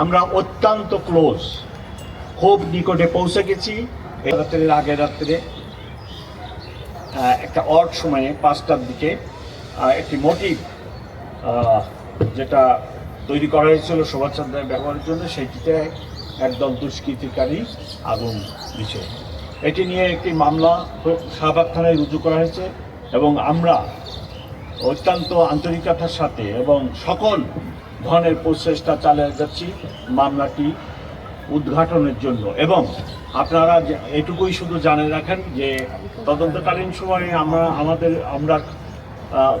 আমরা অত্যন্ত ক্লোজ। খুব নিকটে পৌঁছে গেছি। রাত্রের আগের রাত্রে একটা অড সময়ে পাঁচটার দিকে একটি মোটিভ যেটা তৈরি করা হয়েছিল শোভাচন্দ্রের ব্যবহারের জন্য সেটিতে একদল দুষ্কৃতিকারী আগুন দিছে এটি নিয়ে একটি মামলা শাহবাগ থানায় রুজু করা হয়েছে এবং আমরা অত্যন্ত আন্তরিকতার সাথে এবং সকল ধরনের প্রচেষ্টা চালিয়ে যাচ্ছি মামলাটি উদ্ঘাটনের জন্য। এবং আপনারা এটুকুই শুধু জানে রাখেন যে তদন্তকালীন সময়ে আমরা, আমাদের, আমরা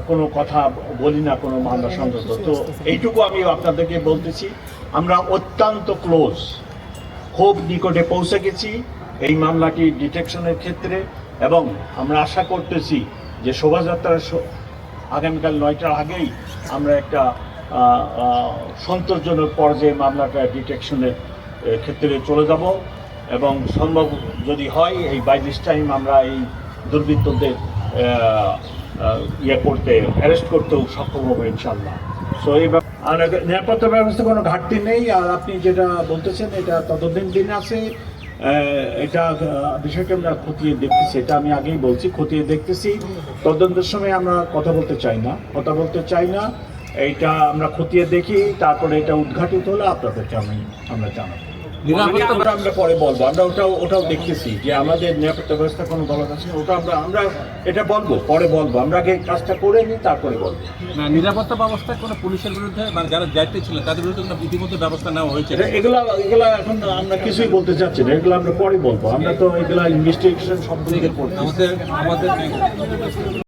কোনো কথা বলি না, কোনো মামলা সংক্রান্ত। তো এইটুকু আমি আপনাদেরকে বলতেছি, আমরা অত্যন্ত ক্লোজ, খুব নিকটে পৌঁছে গেছি এই মামলাটি ডিটেকশনের ক্ষেত্রে এবং আমরা আশা করতেছি যে শোভাযাত্রার আগামীকাল নয়টার আগেই আমরা একটা সন্তোষজনক পর্যায়ে মামলাটা ডিটেকশনের ক্ষেত্রে চলে যাব এবং সম্ভব যদি হয় এই বাই দিস টাইম আমরা এই দুর্বৃত্তদের ইয়ে করতে, অ্যারেস্ট করতেও সক্ষম হব ইনশাল্লাহ সো এই আর নিরাপত্তা ব্যবস্থা কোনো ঘাটতি নেই। আর আপনি যেটা বলতেছেন, এটা ততদিন দিন আছে। এটা বিষয়টা আমরা খতিয়ে দেখতেছি। এটা আমি আগেই বলছি, খতিয়ে দেখতেছি। তদন্তের সময় আমরা কথা বলতে চাই না। কথা বলতে চাই না। এইটা আমরা খতিয়ে দেখি তারপরে এটা উদ্ঘাটিত হলে আপনাদেরকে আমি আমরা জানাব। আমরা পরে বলব। আমরা ওটাও ওটাও দেখতেছি যে আমাদের নিরাপত্তা ব্যবস্থা কোনো গলত আছে? ওটা আমরা আমরা এটা বলব পরে বলব। আমরা আগে কাজটা করে নিই তারপরে বলব। না, নিরাপত্তা ব্যবস্থায় কোনো পুলিশের বিরুদ্ধে মানে যারা দায়িত্বে ছিলেন তাদের বিরুদ্ধে কোনো ইতিমধ্যে ব্যবস্থা নেওয়া হয়েছে। এগুলা এগুলা এখন আমরা কিছুই বলতে চাচ্ছি না। এগুলো আমরা পরে বলব। আমরা তো এগুলা ইনভেস্টিগেশন সব দিকে করছি আমাদের আমাদের